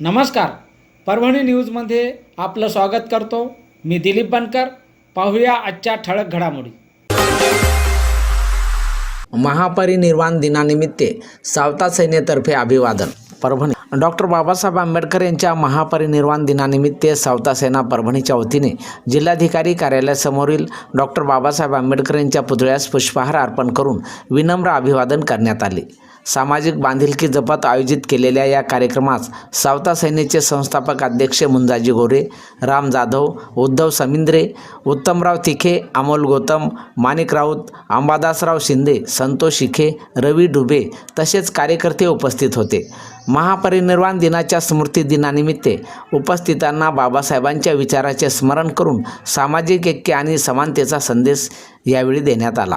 नमस्कार. परभणी न्यूजमध्ये आपलं स्वागत करतो. मी दिलीप बनकर. पाहूया आजच्या ठळक घडामोडी. महापरिनिर्वाण दिनानिमित्त सावता सैन्यातर्फे अभिवादन परभणी. डॉक्टर बाबासाहेब आंबेडकर यांच्या महापरिनिर्वाण दिनानिमित्त सावता सेना परभणीच्या वतीने जिल्हाधिकारी कार्यालयासमोरील डॉक्टर बाबासाहेब आंबेडकर यांच्या पुतळ्यास पुष्पहार अर्पण करून विनम्र अभिवादन करण्यात आले. सामाजिक बांधिलकी जपत आयोजित केलेल्या या कार्यक्रमास सावता सेनेचे संस्थापक अध्यक्ष मुंजाजी गोरे राम जाधव उद्धव समिंद्रे उत्तमराव तिखे अमोल गौतम माणिक राऊत अंबादासराव शिंदे संतोष शिखे रवी डुबे तसेच कार्यकर्ते उपस्थित होते. महापरिनिर्वाण दिनाच्या स्मृती दिनानिमित्त उपस्थितांना बाबासाहेबांच्या विचाराचे स्मरण करून सामाजिक ऐक्य आणि समानतेचा संदेश यावेळी देण्यात आला.